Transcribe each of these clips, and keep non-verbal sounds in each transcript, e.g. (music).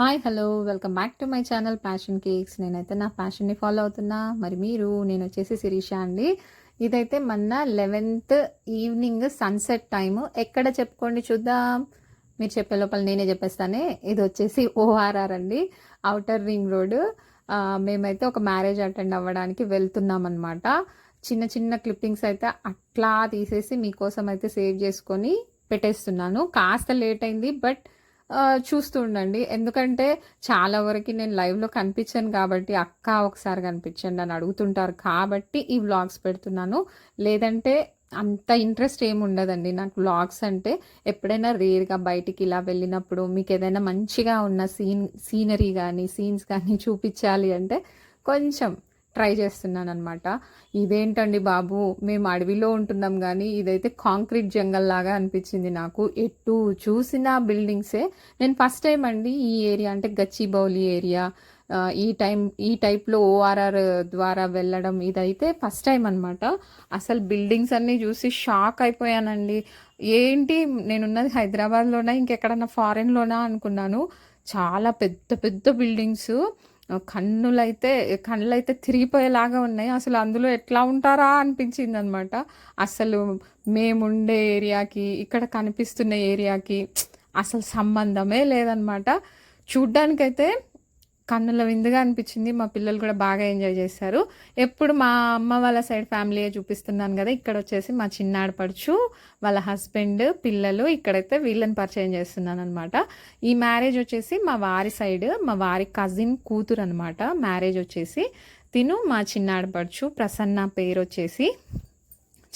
Hi hello welcome back to my channel passion cakes నేనైతే నా ప్యాషన్ని follow అవుతున్నా. మరి మీరు నేను వచ్చేసి శిరీష అండి. ఇదైతే మొన్న లెవెన్త్ ఈవినింగ్ సన్సెట్ టైము ఎక్కడ చెప్పుకోండి చూద్దాం. మీరు చెప్పే లోపల నేనే చెప్పేస్తానే. ఇది వచ్చేసి ఓఆర్ఆర్ అండి. అవుటర్ రింగ్ రోడ్ మేమైతే ఒక మ్యారేజ్ అటెండ్ అవ్వడానికి వెళ్తున్నాం అనమాట చిన్న చిన్న క్లిప్పింగ్స్ అయితే అట్లా తీసేసి మీకోసం అయితే సేవ్ చేసుకొని పెట్టేస్తున్నాను. కాస్త లేట్ అయింది బట్ చూస్తూ ఉండండి. ఎందుకంటే చాలా వరకు నేను లైవ్లో కనిపించాను కాబట్టి అక్క ఒకసారి కనిపించండి అని అడుగుతుంటారు. కాబట్టి ఈ వ్లాగ్స్ పెడుతున్నాను. లేదంటే అంత ఇంట్రెస్ట్ ఏమి ఉండదండి. నాకు వ్లాగ్స్ అంటే ఎప్పుడైనా రేర్గా బయటికి ఇలా వెళ్ళినప్పుడు మీకు ఏదైనా మంచిగా ఉన్న సీన్ సీనరీ కానీ సీన్స్ కానీ (laughs) చూపించాలి అంటే కొంచెం ట్రై చేస్తున్నాను అనమాట ఇదేంటండి బాబు? మేము అడవిలో ఉంటున్నాం కానీ ఇదైతే కాంక్రీట్ జంగల్ లాగా అనిపించింది నాకు. ఎటు చూసిన బిల్డింగ్సే. నేను ఫస్ట్ టైం అండి ఈ ఏరియా అంటే గచ్చిబౌలి ఏరియా. ఈ టైం ఈ టైప్లో ఓఆర్ఆర్ ద్వారా వెళ్ళడం ఇదైతే ఫస్ట్ టైం అనమాట అసలు బిల్డింగ్స్ అన్నీ చూసి షాక్ అయిపోయానండి. ఏంటి? నేనున్నది హైదరాబాద్లోనా? ఇంకెక్కడన్నా ఫారెన్లోనా అనుకున్నాను. చాలా పెద్ద పెద్ద బిల్డింగ్స్. కన్నులైతే కళ్ళైతే తిరిగిపోయేలాగా ఉన్నాయి. అసలు అందులో ఎట్లా ఉంటారా అనిపించింది అనమాట అసలు మేముండే ఏరియాకి ఇక్కడ కనిపిస్తున్న ఏరియాకి అసలు సంబంధమే లేదనమాట. చూడ్డానికైతే కన్నుల విందుగా అనిపించింది. మా పిల్లలు కూడా బాగా ఎంజాయ్ చేశారు. ఎప్పుడు మా అమ్మ వాళ్ళ సైడ్ ఫ్యామిలీయే చూపిస్తున్నాను కదా ఇక్కడ వచ్చేసి మా చిన్నాడపడుచు వాళ్ళ హస్బెండ్ పిల్లలు ఇక్కడైతే వీళ్ళని పరిచయం చేస్తున్నాను అనమాట ఈ మ్యారేజ్ వచ్చేసి మా వారి సైడ్ మా వారి కజిన్ కూతురు అనమాట మ్యారేజ్ వచ్చేసి తిను మా చిన్నాడపడుచు ప్రసన్న పేరు వచ్చేసి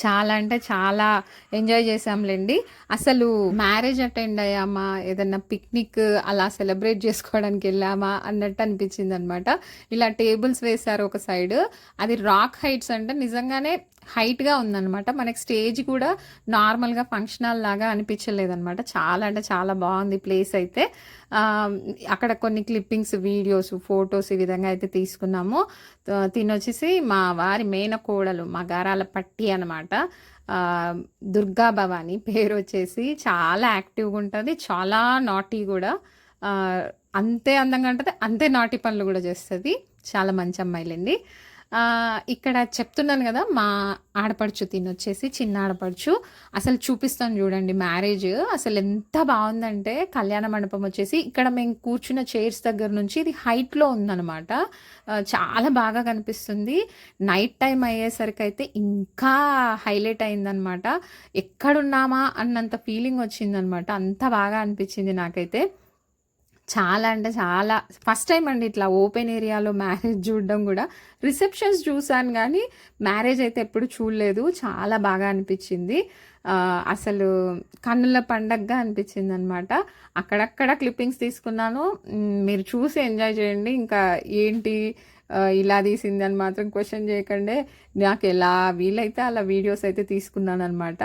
చాలా అంటే చాలా ఎంజాయ్ చేసాంలేండి అసలు మ్యారేజ్ అటెండ్ అయ్యామా? ఏదన్నా పిక్నిక్ అలా సెలబ్రేట్ చేసుకోవడానికి వెళ్ళామా? అన్నట్టు అనిపించింది అనమాట ఇలా టేబుల్స్ వేశారు ఒక సైడ్. అది రాక్ హైట్స్ అంటే నిజంగానే హైట్గా ఉందన్నమాట. మనకి స్టేజ్ కూడా నార్మల్గా ఫంక్షన్ హాల్ లాగా అనిపించలేదన్నమాట. చాలా అంటే చాలా బాగుంది ప్లేస్ అయితే. అక్కడ కొన్ని క్లిప్పింగ్స్ వీడియోస్ ఫొటోస్ ఈ విధంగా అయితే తీసుకున్నాము. తినొచ్చేసి మా వారి మేన కోడలు మా గారాల పట్టి అనమాట దుర్గా భవాని పేరు వచ్చేసి చాలా యాక్టివ్గా ఉంటుంది. చాలా నాటీ కూడా. అంతే అందంగా ఉంటుంది. అంతే నాటి పనులు కూడా చేస్తుంది. చాలా మంచి అమ్మాయిలండి. ఇక్కడ చెప్తున్నాను కదా మా ఆడపడుచు తినొచ్చేసి చిన్న ఆడపడుచు. అసలు చూపిస్తాను చూడండి మ్యారేజ్. అసలు ఎంత బాగుందంటే కళ్యాణ మండపం వచ్చేసి ఇక్కడ మేము కూర్చున్న చైర్స్ దగ్గర నుంచి ఇది హైట్లో ఉందన్నమాట. చాలా బాగా కనిపిస్తుంది. నైట్ టైం అయ్యేసరికి అయితే ఇంకా హైలైట్ అయిందనమాట ఎక్కడున్నామా అన్నంత ఫీలింగ్ వచ్చిందనమాట అంత బాగా అనిపించింది నాకైతే. చాలా అంటే చాలా ఫస్ట్ టైం అండి ఇట్లా ఓపెన్ ఏరియాలో మ్యారేజ్ చూడడం కూడా. రిసెప్షన్స్ చూసాను కానీ మ్యారేజ్ అయితే ఎప్పుడు చూడలేదు. చాలా బాగా అనిపించింది. అసలు కన్నుల పండగగా అనిపించింది అనమాట అక్కడక్కడ క్లిప్పింగ్స్ తీసుకున్నాను. మీరు చూసి ఎంజాయ్ చేయండి. ఇంకా ఏంటి ఇలా తీసింది అని మాత్రం క్వశ్చన్ చేయకండి. నాకు ఎలా వీలైతే అలా వీడియోస్ అయితే తీసుకున్నాను అనమాట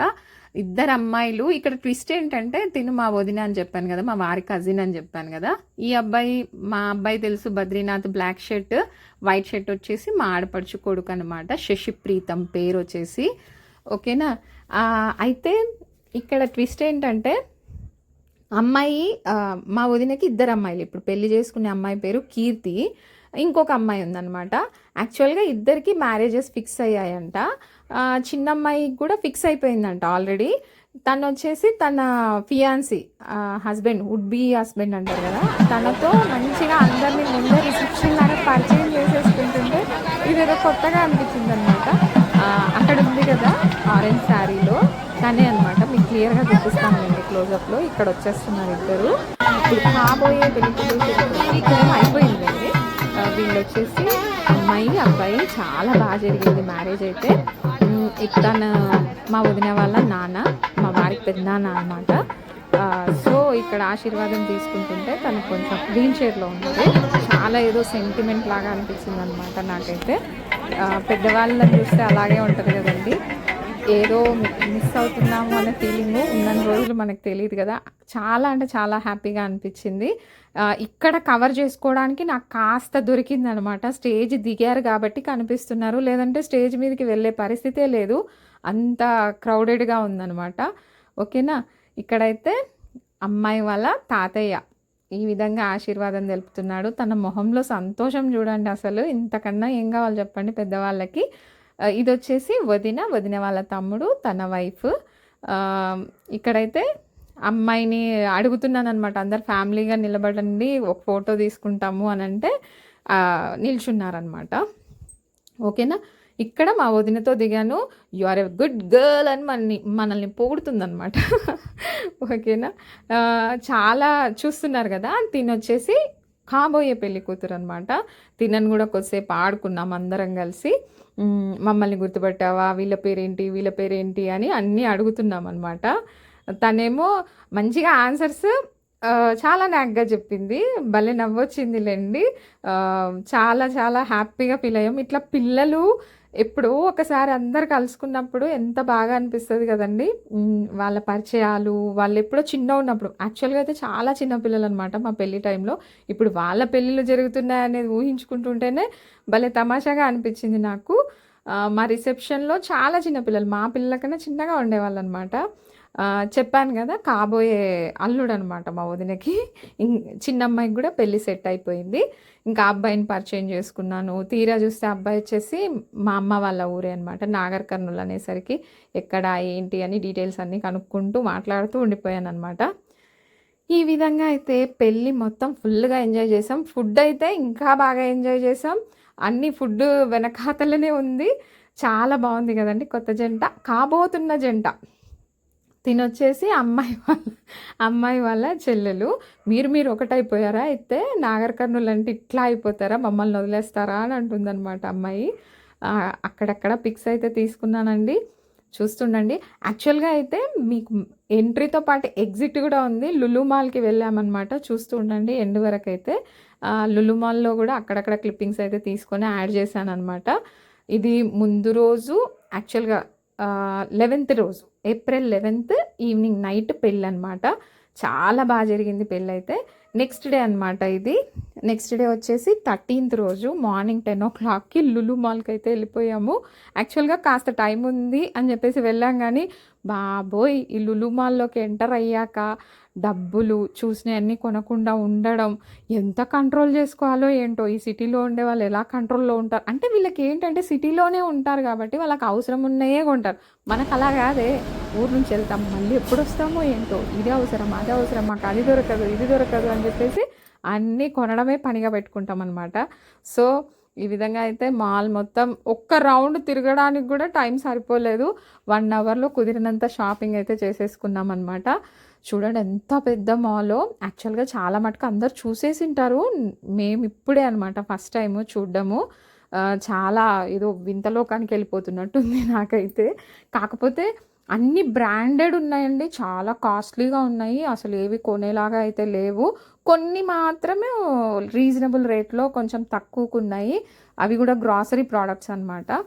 ఇద్దరు అమ్మాయిలు ఇక్కడ ట్విస్ట్ ఏంటంటే తిను మా వదిన అని చెప్పాను కదా మా వారి కజిన్ అని చెప్పాను కదా. ఈ అబ్బాయి మా అబ్బాయి తెలుసు Badrinath black shirt white shirt వచ్చేసి మా ఆడపడుచు కొడుకు అనమాట శశిప్రీతం పేరు వచ్చేసి. ఓకేనా? అయితే ఇక్కడ ట్విస్ట్ ఏంటంటే అమ్మాయి మా వదినకి ఇద్దరు అమ్మాయిలు ఇప్పుడు పెళ్ళి చేసుకునే అమ్మాయి పేరు కీర్తి. ఇంకొక అమ్మాయి ఉందన్నమాట. యాక్చువల్గా ఇద్దరికి మ్యారేజెస్ ఫిక్స్ అయ్యాయంట. చిన్న అమ్మాయికి కూడా ఫిక్స్ అయిపోయిందంట ఆల్రెడీ తను వచ్చేసి తన fiancee husband would be husband అంటారు కదా. తనతో మంచిగా అందరినీ ముందే రిసెప్షన్ లాగా పరిచయం చేసేసుకుంటుంటే ఇదేదో కొత్తగా అనిపించింది అనమాట అక్కడ ఉంది కదా ఆరెంజ్ శారీలో తనే అనమాట మీకు క్లియర్గా చూపిస్తాను నేను క్లోజప్లో ఇక్కడ వచ్చేస్తున్నారు ఇద్దరు. ఇప్పుడు కాబోయే పెళ్ళి అయిపోయిందండి. వీళ్ళు వచ్చేసి అమ్మాయి అబ్బాయి చాలా బాగా జరిగింది మ్యారేజ్ అయితే. ఉమ్, తను మా వదిన వాళ్ళ నాన్న మా వారికి పెద్దనాన్న అనమాట సో ఇక్కడ ఆశీర్వాదం తీసుకుంటుంటే తను కొంచెం వీల్ చైర్లో ఉన్నారు చాలా ఏదో సెంటిమెంట్ లాగా అనిపించింది అనమాట నాకైతే పెద్దవాళ్ళని చూస్తే అలాగే ఉంటుంది కదండి. ఏదో మిస్ అవుతున్నాము అనే ఫీలింగ్ ఉన్న రోజులు మనకు తెలియదు కదా. చాలా అంటే చాలా హ్యాపీగా అనిపించింది. ఇక్కడ కవర్ చేసుకోవడానికి నాకు కాస్త దొరికింది అనమాట స్టేజ్ దిగారు కాబట్టి కనిపిస్తున్నారు. లేదంటే స్టేజ్ మీదకి వెళ్ళే పరిస్థితే లేదు. అంత క్రౌడెడ్గా ఉందన్నమాట ఓకేనా? ఇక్కడైతే అమ్మాయి వాళ్ళ తాతయ్య ఈ విధంగా ఆశీర్వాదం తెలుపుతున్నాడు. తన మొహంలో సంతోషం చూడండి అసలు. ఇంతకన్నా ఏం కావాలి చెప్పండి పెద్దవాళ్ళకి? ఇది వచ్చేసి వదిన వదిన వాళ్ళ తమ్ముడు తన వైఫ్. ఇక్కడైతే అమ్మాయిని అడుగుతున్నాను అనమాట అందరు ఫ్యామిలీగా నిలబడండి ఒక ఫోటో తీసుకుంటాము అని అంటే నిల్చున్నారనమాట ఓకేనా? ఇక్కడ మా వదినతో దిగాను. You are a good girl అని మనల్ని మనల్ని పొగుడుతుందనమాట ఓకేనా? చాలా చూస్తున్నారు కదా? తిని వచ్చేసి కాబోయే పెళ్ళి కూతురు అనమాట తినని కూడా కొద్దిసేపు ఆడుకున్నాం అందరం కలిసి. మమ్మల్ని గుర్తుపట్టావా? వీళ్ళ పేరేంటి? వీళ్ళ పేరేంటి? అని అన్నీ అడుగుతున్నాం అనమాట తనేమో మంచిగా ఆన్సర్స్ చాలా నాగ్గా చెప్పింది. భలే నవ్వొచ్చిందిలేండి. ఆ, చాలా చాలా హ్యాపీగా ఫీల్ అయ్యాం. ఇట్లా పిల్లలు ఎప్పుడో ఒకసారి అందరు కలుసుకున్నప్పుడు ఎంత బాగా అనిపిస్తుంది కదండి. వాళ్ళ పరిచయాలు వాళ్ళు ఎప్పుడో చిన్న ఉన్నప్పుడు యాక్చువల్గా అయితే చాలా చిన్న పిల్లలు అనమాట మా పెళ్ళి టైంలో. ఇప్పుడు వాళ్ళ పెళ్ళిళ్ళు జరుగుతున్నాయి అనేది ఊహించుకుంటుంటేనే భలే తమాషాగా అనిపించింది నాకు. మా రిసెప్షన్లో చాలా చిన్న పిల్లలు మా పిల్లల కన్నా చిన్నగా ఉండేవాళ్ళు అనమాట చెప్పాను కదా కాబోయే అల్లుడు అనమాట మా వదినకి. ఇం- చిన్న అమ్మాయికి కూడా పెళ్ళి సెట్ అయిపోయింది. ఇంకా అబ్బాయిని పరిచయం చేసుకున్నాను. తీరా చూస్తే అబ్బాయి వచ్చేసి మా అమ్మ వాళ్ళ ఊరే అనమాట. నాగర్ కర్నూలు అనేసరికి ఎక్కడ ఏంటి అని డీటెయిల్స్ అన్నీ కనుక్కుంటూ మాట్లాడుతూ ఉండిపోయాను అనమాట ఈ విధంగా అయితే పెళ్ళి మొత్తం ఫుల్గా ఎంజాయ్ చేసాం ఫుడ్ అయితే ఇంకా బాగా ఎంజాయ్ చేసాం అన్ని ఫుడ్ వెనకాతలనే ఉంది. చాలా బాగుంది కదండి కొత్త జంట. కాబోతున్న జంట. తినొచ్చేసి అమ్మాయి వాళ్ళ అమ్మాయి వాళ్ళ చెల్లెలు. మీరు మీరు ఒకటైపోయారా? అయితే నాగర్ అంటే ఇట్లా అయిపోతారా? మమ్మల్ని వదిలేస్తారా? అని అంటుందన్నమాట అమ్మాయి. అక్కడక్కడ పిక్స్ అయితే తీసుకున్నానండి. చూస్తుండండి. యాక్చువల్గా అయితే మీకు ఎంట్రీతో పాటు ఎగ్జిట్ కూడా ఉంది. లులు మాల్కి వెళ్ళామన్నమాట. చూస్తూ ఉండండి ఎండ్ వరకు అయితే. లులు మాల్లో కూడా అక్కడక్కడ క్లిప్పింగ్స్ అయితే తీసుకొని యాడ్ చేశాను అనమాట ఇది ముందు రోజు యాక్చువల్గా లెవెన్త్ రోజు. ఏప్రిల్ లెవెన్త్ ఈవినింగ్ నైట్ పెళ్ళి అనమాట చాలా బాగా జరిగింది పెళ్ళి అయితే నెక్స్ట్ డే అనమాట ఇది. నెక్స్ట్ డే వచ్చేసి థర్టీన్త్ రోజు మార్నింగ్ టెన్ ఓ క్లాక్కి లులు మాల్కి అయితే వెళ్ళిపోయాము. యాక్చువల్గా కాస్త టైం ఉంది అని చెప్పేసి వెళ్ళాం కానీ బాబోయ్ ఈ లులుమాల్లోకి ఎంటర్ అయ్యాక డబ్బులు చూసినవన్నీ కొనకుండా ఉండడం ఎంత కంట్రోల్ చేసుకోవాలో ఏంటో? ఈ సిటీలో ఉండే వాళ్ళు ఎలా కంట్రోల్లో ఉంటారు? అంటే వీళ్ళకి ఏంటంటే సిటీలోనే ఉంటారు కాబట్టి వాళ్ళకి అవసరం ఉన్నాయే కొంటారు. మనకు అలా కాదే. ఊరు నుంచి వెళ్తాం మళ్ళీ ఎప్పుడు వస్తామో ఏంటో? ఇది అవసరం అది అవసరం మాకు అది దొరకదు ఇది దొరకదు అని చెప్పేసి అన్నీ కొనడమే పనిగా పెట్టుకుంటాం అనమాట సో ఈ విధంగా అయితే మాల్ మొత్తం ఒక్క రౌండ్ తిరగడానికి కూడా టైం సరిపోలేదు. వన్ అవర్లో కుదిరినంత షాపింగ్ అయితే చేసేసుకున్నాం అనమాట చూడండి ఎంత పెద్ద మాలో. యాక్చువల్గా చాలా మటుకు అందరు చూసేసి ఉంటారు మేము ఇప్పుడే అనమాట ఫస్ట్ టైం చూడడము. చాలా ఏదో వింతలోకానికి వెళ్ళిపోతున్నట్టుంది నాకైతే. కాకపోతే అన్ని బ్రాండెడ్ ఉన్నాయండి. చాలా కాస్ట్లీగా ఉన్నాయి. అసలు ఏవి కొనేలాగా అయితే లేవు. కొన్ని మాత్రమే రీజనబుల్ రేట్లో కొంచెం తక్కువకు ఉన్నాయి. అవి కూడా గ్రాసరీ ప్రోడక్ట్స్ అనమాట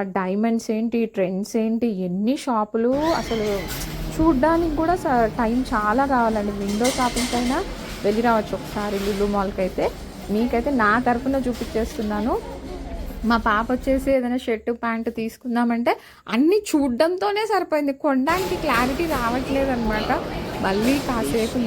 డైమండ్స్ ఏంటి ట్రెండ్స్ ఏంటి ఎన్ని షాపులు? అసలు చూడ్డానికి కూడా స- టైం చాలా కావాలండి. విండో షాపింగ్ అయినా వెళ్ళి రావచ్చు ఒకసారి లులు మాల్కి అయితే మీకైతే నా తరపున చూపించేస్తున్నాను. మా పాప వచ్చేసి ఏదైనా షర్ట్ ప్యాంటు తీసుకుందామంటే అన్నీ చూడడంతోనే సరిపోయింది. కొనడానికి క్లారిటీ రావట్లేదు అనమాట మళ్ళీ కాసేపు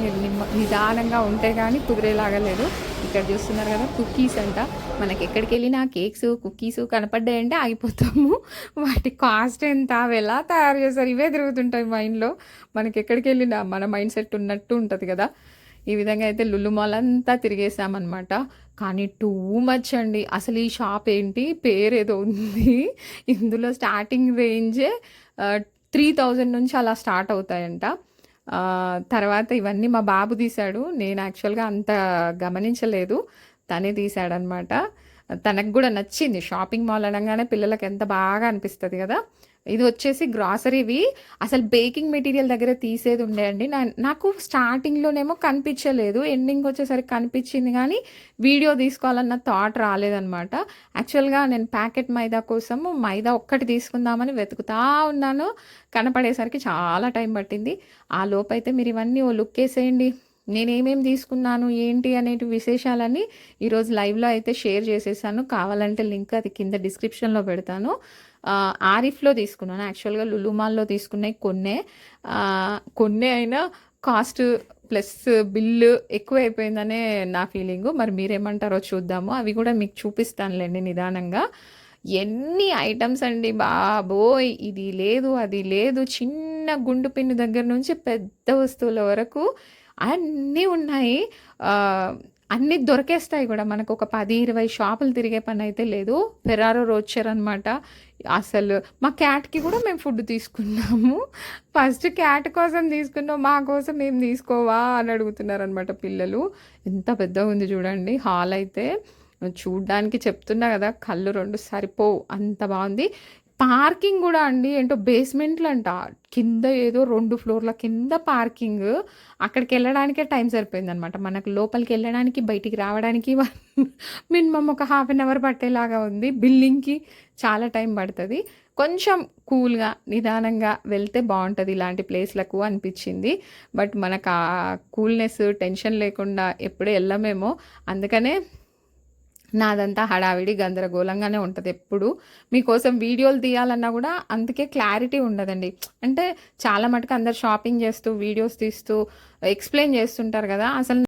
నిదానంగా ఉంటే కానీ కుదిరేలాగా లేదు. ఇక్కడ చూస్తున్నారు కదా కుకీస్ అంట. మనకి ఎక్కడికి వెళ్ళినా కేక్స్ కుకీస్ కనపడ్డాయంటే ఆగిపోతాము. వాటి కాస్ట్ ఎంత? అవి ఎలా తయారు చేస్తారు? ఇవే తిరుగుతుంటాయి మైండ్లో మనకి ఎక్కడికి వెళ్ళినా మన మైండ్ సెట్ ఉన్నట్టు ఉంటుంది కదా. ఈ విధంగా అయితే లులు మాల్ అంతా తిరిగేసామన్నమాట. కానీ టూ మచ్ అండి. అసలు ఈ షాప్ ఏంటి? పేరేదో ఉంది. (laughs) ఇందులో స్టార్టింగ్ రేంజే త్రీ థౌజండ్ నుంచి అలా స్టార్ట్ అవుతాయంట. తర్వాత ఇవన్నీ మా బాబు తీశాడు. నేను యాక్చువల్గా అంత గమనించలేదు. తనే తీశాడనమాట తనకు కూడా నచ్చింది. షాపింగ్ మాల్ అనగానే పిల్లలకి ఎంత బాగా అనిపిస్తుంది కదా. ఇది వచ్చేసి గ్రాసరీవి. అసలు బేకింగ్ మెటీరియల్ దగ్గర తీసేది ఉండే అండి. నా నాకు స్టార్టింగ్లోనేమో కనిపించలేదు. ఎండింగ్ వచ్చేసరికి కనిపించింది కానీ వీడియో తీసుకోవాలన్న థాట్ రాలేదనమాట యాక్చువల్గా నేను ప్యాకెట్ మైదా కోసం మైదా ఒక్కటి తీసుకుందామని వెతుకుతా ఉన్నాను. కనపడేసరికి చాలా టైం పట్టింది. ఆ లోపైతే మీరు ఇవన్నీ ఓ లుక్ వేసేయండి. నేనేమేమి తీసుకున్నాను ఏంటి అనేటి విశేషాలన్నీ ఈరోజు లైవ్లో అయితే షేర్ చేసేసాను. కావాలంటే లింక్ అది కింద డిస్క్రిప్షన్లో పెడతాను. ఆరిఫ్లో తీసుకున్నాను. యాక్చువల్గా లులుమాల్లో తీసుకున్నాయి కొన్నే. కొన్నే అయినా కాస్ట్ ప్లస్ బిల్లు ఎక్కువ అయిపోయిందనే నా ఫీలింగు. మరి మీరేమంటారో చూద్దాము. అవి కూడా మీకు చూపిస్తానులేండి నిదానంగా. ఎన్ని ఐటమ్స్ అండి బాబోయ్! ఇది లేదు అది లేదు. చిన్న గుండు పిన్ను దగ్గర నుంచి పెద్ద వస్తువుల వరకు అన్నీ ఉన్నాయి. అన్నీ దొరికేస్తాయి కూడా. మనకు ఒక పది ఇరవై షాపులు తిరిగే పని అయితే లేదు. ఫెరారో రోచర్ అనమాట అసలు మా క్యాట్కి కూడా మేము ఫుడ్ తీసుకున్నాము. ఫస్ట్ క్యాట్ కోసం తీసుకున్నాం మా కోసం ఏం తీసుకోవా అని అడుగుతున్నారనమాట పిల్లలు. ఎంత పెద్దగా ఉంది చూడండి హాల్ అయితే. చూడ్డానికి చెప్తున్నా కదా కళ్ళు రెండు సరిపోవు. అంత బాగుంది. పార్కింగ్ కూడా అండి. ఏంటో బేస్మెంట్లు అంట కింద ఏదో రెండు ఫ్లోర్ల కింద పార్కింగ్. అక్కడికి వెళ్ళడానికే టైం సరిపోయింది అనమాట మనకు లోపలికి వెళ్ళడానికి బయటికి రావడానికి మినిమం ఒక హాఫ్ అన్ అవర్ పట్టేలాగా ఉంది. బిల్డింగ్కి చాలా టైం పడుతుంది. కొంచెం కూల్గా నిదానంగా వెళ్తే బాగుంటుంది ఇలాంటి ప్లేస్లకు అనిపించింది. బట్ మనకు ఆ కూల్నెస్ టెన్షన్ లేకుండా ఎప్పుడూ వెళ్ళమేమో అందుకనే నాదంతా హడావిడి గందరగోళంగానే ఉంటుంది ఎప్పుడు. మీకోసం వీడియోలు తీయాలన్నా కూడా అందుకే క్లారిటీ ఉండదండి. అంటే చాలా మటుకు అందరు షాపింగ్ చేస్తూ వీడియోస్ తీస్తూ ఎక్స్ప్లెయిన్ చేస్తుంటారు కదా అసలు